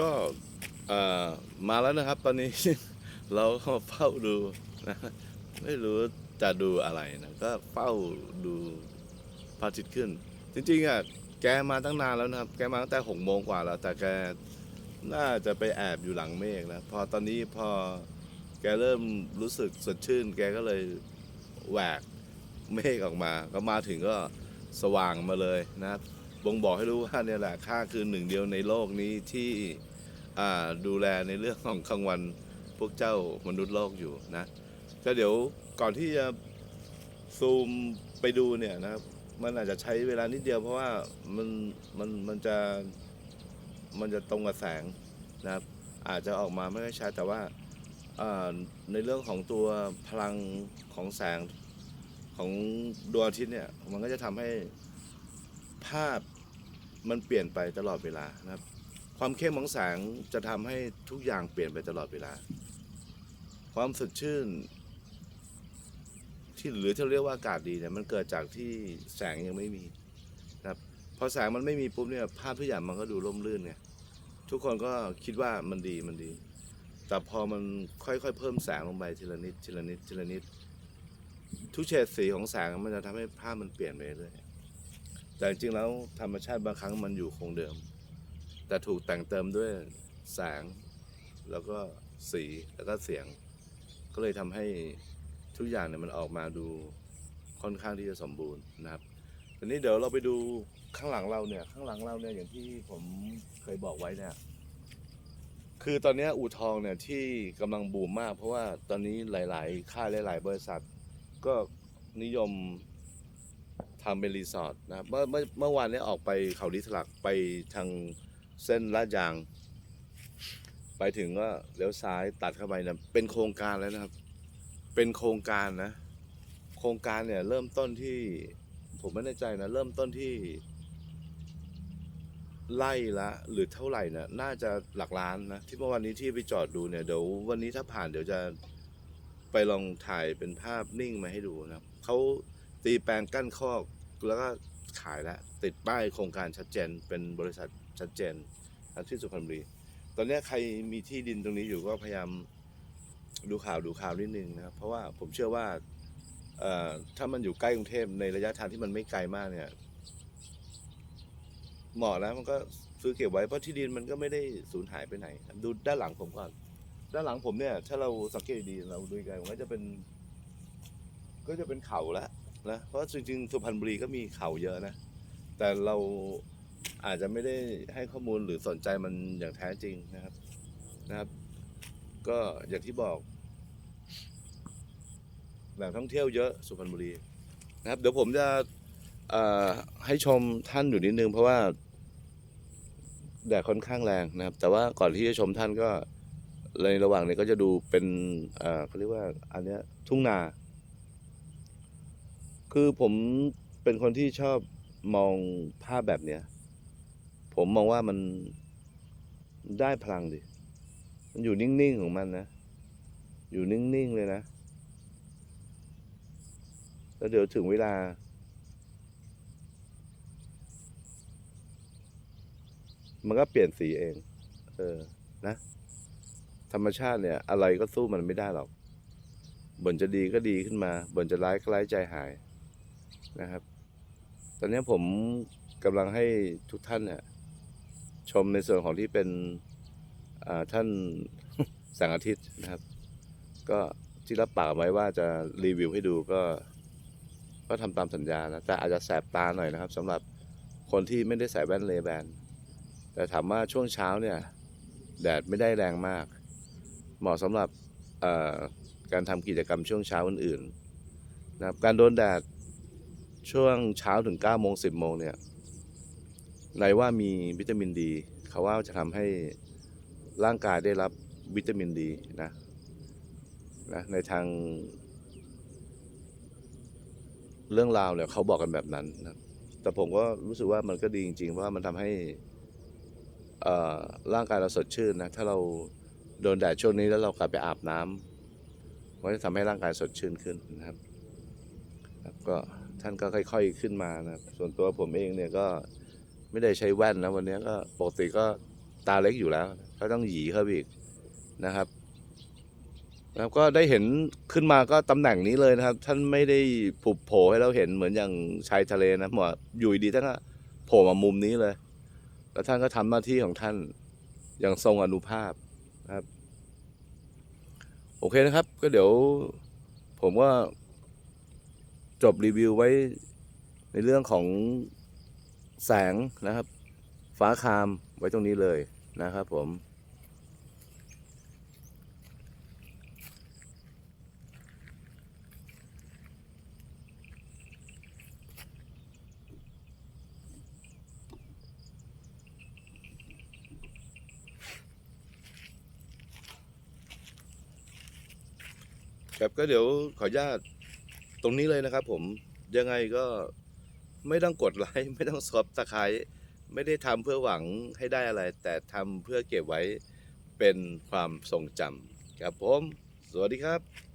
ก็มาแล้วนะครับ ตอนนี้ เราก็เฝ้าดูนะไม่รู้จะดูอะไรนะก็เฝ้าดูพระอาทิตย์ขึ้น จริงๆอะแกมาตั้งนานแล้วนะครับ แกมาตั้งแต่หกโมงกว่าแล้ว แต่แกน่าจะไปแอบอยู่หลังเมฆนะพอตอนนี้พอแกเริ่มรู้สึกสดชื่น แกก็เลยแหวกเมฆออกมา ก็มาถึงก็สว่างมาเลยนะครับบ่งบอกให้รู้ว่าเนี่ยแหละข้าคือหนึ่งเดียวในโลกนี้ที่ ดูแลในเรื่องของกลางวันพวกเจ้ามนุษย์โลกอยู่นะ ก็เดี๋ยวก่อนที่จะซูมไปดูเนี่ยนะครับ มันอาจจะใช้เวลานิดเดียวเพราะว่ามันมันมันจะมันจะตรงกับแสงนะครับ อาจจะออกมาไม่ค่อยชัดแต่ว่าอ่าในเรื่องของตัวพลังของแสงของดวงอาทิตย์เนี่ย มันก็จะทำให้ภาพมันเปลี่ยนไปตลอดเวลานะครับ ความเข้มของแสงจะทำให้ทุกอย่างเปลี่ยนไปตลอดเวลา ความสดชื่น ที่หรือที่เรียกว่าอากาศดีเนี่ยมันเกิดจากที่แสงยังไม่มีนะครับพอแสงมันไม่มีปุ๊บเนี่ยภาพทุกอย่างมันก็ดูร่มรื่นไงทุกคนก็คิดว่ามันดีมันดี แต่พอมันค่อยๆ เพิ่มแสงลงไปทีละนิดทีละนิดทีละนิด ทุกเฉดสีของแสงมันจะทำให้ภาพมันเปลี่ยนไปเรื่อยแต่จริงๆแล้วธรรมชาติบางครั้งมันอยู่คงเดิม แต่ถูกแต่งเติมด้วยแสง แล้วก็สีแล้วก็เสียง ก็เลยทำให้ทุกอย่างเนี่ยมันออกมาดูค่อนข้างที่จะสมบูรณ์นะครับทีนี้เดี๋ยวเราไปดูข้างหลังเราเนี่ย ข้างหลังเราเนี่ยอย่างที่ผมเคยบอกไว้เนี่ย คือตอนนี้อู่ทองเนี่ยที่กำลังบูมมาก เพราะว่าตอนนี้หลาย ๆ ค่ายหลาย ๆ บริษัท ก็นิยมทำเป็นรีสอร์ทนะครับเมื่อเมื่อเมื่อวานนี้ออกไปเขาดิสลักไปทาง เส้นลาดยาง ไปถึงก็เลี้ยวซ้ายตัดเข้าไปนะเป็นโครงการแล้วนะครับ เป็นโครงการนะ โครงการเนี่ย เริ่มต้นที่ ผมไม่แน่ใจนะ เริ่มต้นที่ ไล่ละ หรือเท่าไหร่นะน่าจะหลักล้านนะ ที่เมื่อวานนี้ที่ไปจอดดูเนี่ยเดี๋ยววันนี้ถ้าผ่านเดี๋ยวจะไปลองถ่ายเป็นภาพนิ่งมาให้ดูนะครับเขาตีแปลงกั้นคอกแล้วก็ ขายแล้วติดป้ายโครงการชัดเจน เป็นบริษัทชัดเจนที่สุพรรณบุรี ตอนนี้ใครมีที่ดินตรงนี้อยู่ก็พยายามดูข่าวดูข่าวนิดนึงนะครับ เพราะว่าผมเชื่อว่าถ้ามันอยู่ใกล้กรุงเทพในระยะทางที่มันไม่ไกลมากเนี่ยเหมาะแล้วมันก็ซื้อเก็บไว้เพราะที่ดินมันก็ไม่ได้สูญหายไปไหน ดูด้านหลังผมก่อน ด้านหลังผมเนี่ย ถ้าเราสังเกตดีเราดูไกลมันก็จะเป็น ก็จะเป็นเขาแล้ว นะเพราะจริงๆสุพรรณบุรีก็มีเขาเยอะนะ แต่เราอาจจะไม่ได้ให้ข้อมูลหรือสนใจมันอย่างแท้จริงนะครับนะครับ ก็อย่างที่บอกแหล่งท่องเที่ยวเยอะสุพรรณบุรีนะครับ เดี๋ยวผมจะให้ชมท่านอยู่นิดนึง เพราะว่าแดดค่อนข้างแรงนะครับ แต่ว่าก่อนที่จะชมท่านก็ในระหว่างนี้ก็จะดูเป็นเอ่อเขาเรียกว่าอันเนี้ยทุ่งนา คือผมเป็นคนที่ชอบมองภาพแบบเนี้ย ผมมองว่ามันได้พลังดิ มันอยู่นิ่งๆของมันนะ อยู่นิ่งๆเลยนะ แล้วเดี๋ยวถึงเวลา มันก็เปลี่ยนสีเอง เออ นะ ธรรมชาติเนี่ย อะไรก็สู้มันไม่ได้หรอกบ่นจะดีก็ดีขึ้นมาบ่นจะร้ายก็ร้ายใจหาย นะครับ ตอนนี้ผมกำลังให้ทุกท่านเนี่ยชมในส่วนของที่เป็นท่านแสงอาทิตย์นะครับ ก็ที่รับปากไว้ว่าจะรีวิวให้ดูก็ก็ทำตามสัญญานะแต่อาจจะแสบตาหน่อยนะครับสำหรับคนที่ไม่ได้ใส่แว่นเลแบนแต่ถามว่าช่วงเช้าเนี่ย แดดไม่ได้แรงมาก เหมาะสำหรับการทำกิจกรรมช่วงเช้าอื่นๆนะครับการโดนแดด ช่วงเช้าถึง9โมง10โมงเนี่ยในว่ามีวิตามินดีเขาว่าจะทำให้ร่างกายได้รับวิตามินดีนะนะในทาง เรื่องราวเนี่ยเขาบอกกันแบบนั้นนะแต่ผมก็รู้สึกว่ามันก็ดีจริงๆเพราะว่ามันทำให้ร่างกายเราสดชื่นนะถ้าเราโดนแดดช่วงนี้แล้วเรากลับไปอาบน้ำมันจะทำให้ร่างกายสดชื่นขึ้นนะครับ ก็ ท่านก็ค่อย ๆขึ้นมานะครับส่วนตัวผมเองเนี่ยก็ไม่ได้ใช้แว่นนะวันนี้ก็ปกติก็ตาเล็กอยู่แล้ว ก็ต้องหยีเข้าไปอีกนะครับ แล้วก็ได้เห็นขึ้นมาก็ตำแหน่งนี้เลยนะครับ ท่านไม่ได้ผุบโผล่ให้เราเห็นเหมือนอย่างชายทะเลนะหมออยู่ดีท่านก็โผล่มามุมนี้เลย แล้วท่านก็ทำหน้าที่ของท่านอย่างทรงอนุภาพนะครับ โอเคนะครับ ก็เดี๋ยวผมก็ จบรีวิวไว้ในเรื่องของแสงนะครับ ฟ้าคามไว้ตรงนี้เลยนะครับผมครับก็เดี๋ยวขออนุญาต ตรงนี้เลยนะครับ ผมยังไงก็ไม่ต้องกดไลค์ไม่ต้องซับสไครต์ไม่ได้ทำเพื่อหวังให้ได้อะไร แต่ทำเพื่อเก็บไว้เป็นความทรงจำครับผม สวัสดีครับ